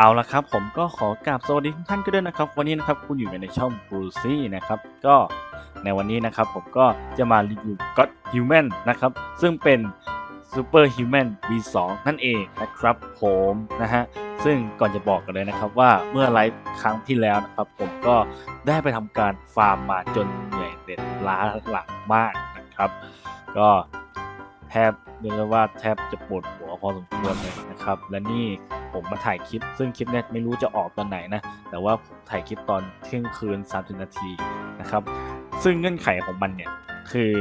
เอาละครับผมก็ขอกราบสวัสดีทุกท่านกันด้วยนะครับ วันนี้นะครับคุณอยู่ในช่อง b r u c y นะครับก็ในวันนี้นะครับผมก็จะมารีวิว God Human นะครับซึ่งเป็น Super Human V2 นั่นเองนะครับผมนะฮะ ซึ่งก่อนจะบอกกันเลยนะครับว่าเมื่อไลฟ์ครั้งที่แล้วนะครับ ผมก็ได้ไปทำการฟาร์มมาจนเหนื่อยเด็ดล้าหลังมากนะครับ ก็แทบเรียกว่าแทบจะปวดหัวพอสมควรเลยนะครับ และนี่ผมมาถ่ายคลิป ซึ่งคลิปเนี้ยไม่รู้จะออกตอนไหนนะ แต่ว่าผมถ่ายคลิปตอนเที่ยงคืน 30 นาทีนะครับ ซึ่งเงื่อนไขของมันเนี่ยคือ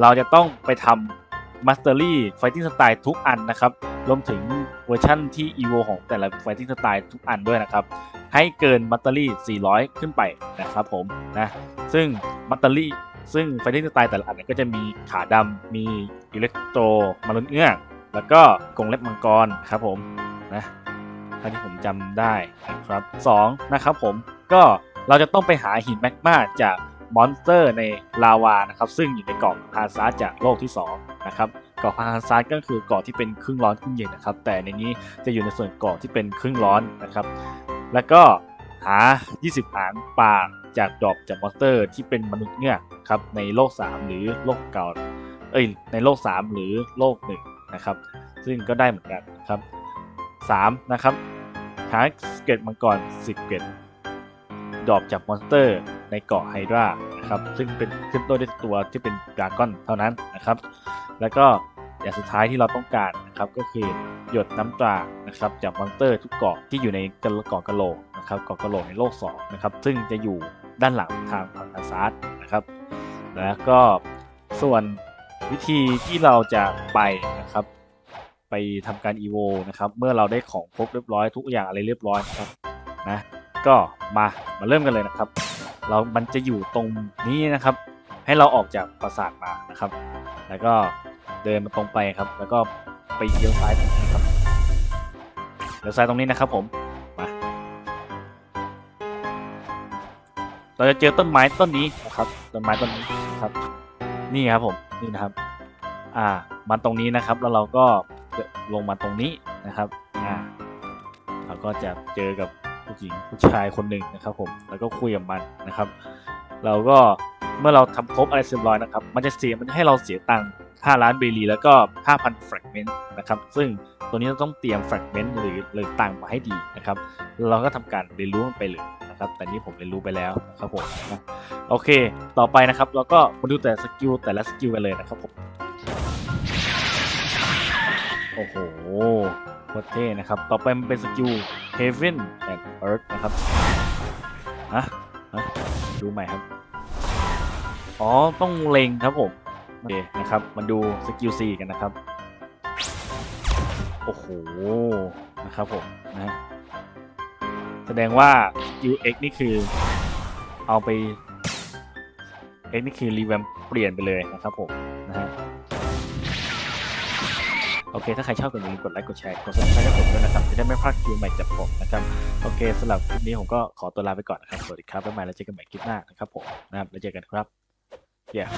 เราจะต้องไปทำ Mastery Fighting Style ทุกอันนะครับ รวมถึงเวอร์ชั่นที่ EVO ของแต่ละ Fighting Style ทุกอันด้วยนะครับ ให้เกิน Mastery 400 ขึ้นไปนะครับผมนะซึ่ง Mastery ซึ่ง Fighting Style แต่ละอันก็จะมีขาดำมีอิเล็กโตรมารุนเอื้อกแล้วก็กงเล็บมังกรครับผมนะท่าที่ผมจำได้นะครับสองนะครับผมก็เราจะต้องไปหาหินแมกมาจาก มอนสเตอร์ในลาวานะครับซึ่งอยู่ในเกาะฮาซาจากโลกที่สองนะครับเกาะฮาซาก็คือเกาะที่เป็นครึ่งร้อนครึ่งเย็นนะครับแต่ในนี้จะอยู่ในส่วนเกาะที่เป็นครึ่งร้อนนะครับแล้วก็หา 20 หางปลาจากดอปจากมอนสเตอร์ ที่เป็นมนุษย์เงือกครับในโลก 3 หรือโลกเก่าเอ้ยในโลก 3 หรือโลก1นะครับซึ่งก็ได้เหมือนกันครับ3นะครับหาเกร็ดมังกร10เกร็ ดรอปจากมอนสเตอร์ในเกาะไฮดรานะครับซึ่งเป็นขึ้นต้นด้วยตัวที่เป็นดราก้อนเท่านั้นนะครับ แล้วก็อย่างสุดท้ายที่เราต้องการนะครับก็คือหยดน้ำตรานะครับจากมอนสเตอร์ทุกเกาะที่อยู่ในเกาะกะโหลกนะครับเกาะกะโหลกในโลก2นะครับซึ่งจะอยู่ด้านหลังทางฝั่งอาซาร์นะครับแล้วก็ส่วนวิธีที่เราจะไปนะครับ ไปทำการ EVO นะครับ เมื่อเราได้ของครบเรียบร้อยทุกอย่างอะไรเรียบร้อยนะครับนะ ก็มามาเริ่มกันเลยนะครับ เรามันจะอยู่ตรงนี้นะครับ ให้เราออกจากปราสาทมานะครับ แล้วก็เดินมาตรงไปครับ แล้วก็ไปเลี้ยวซ้ายตรงนี้ครับเลี้ยวซ้ายตรงนี้นะครับ ผมมาเราจะเจอต้นไม้ต้นนี้นะครับต้นไม้ต้นนี้ครับ นี่ครับผมนี่นะครับ อ่ามาตรงนี้นะครับ แล้วเราก็ลงมาตรงนี้นะครับอ่าเราก็จะเจอกับ ผู้หญิงผู้ชายคนหนึ่งนะครับ ผมแล้วก็คุยกับมันนะครับ เราก็เมื่อเราทำครบอะไรเรียบร้อยนะครับ มันจะเสียมันจะให้เราเสียตังค์5ล้านเบลีแล้วก็ 5,000แฟกเมนต์นะครับ ซึ่งตัวนี้เราต้องเตรียมแฟกเมนต์หรือหรือตังค์มาให้ดีนะครับ เราก็ทำการเรียนรู้มันไปเลยนะครับ แต่นี่ผมเรียนรู้ไปแล้วนะครับผมนะโอเค ต่อไปนะครับ เราก็มาดูแต่สกิลแต่ละสกิลกันเลยนะครับผม โอ้โหโคตรเท่นะครับ ต่อไปมันเป็นสกิล Heaven and Earth นะครับฮะฮะดูใหม่ครับ อ๋อ ต้องเล็งครับผม โอเคนะครับ มาดูสกิล C กันนะครับ โอ้โห นะครับผมนะ แสดงว่าสกิล X นี่คือเอาไป X นี่คือรีแวมเปลี่ยนไปเลยนะครับผมนะฮะ โอเค ถ้าใครชอบก็อย่าลืมกดไลค์ กดแชร์ กดซับสไครต์ให้ผมด้วยนะครับ จะได้ไม่พลาดคลิปใหม่จากผมนะครับ โอเคสำหรับคลิปนี้ผมก็ขอตัวลาไปก่อนนะครับ สวัสดีครับบ๊ายบายแล้วเจอกันใหม่คลิปหน้านะครับผมนะครับ แล้วเจอกันครับ yeah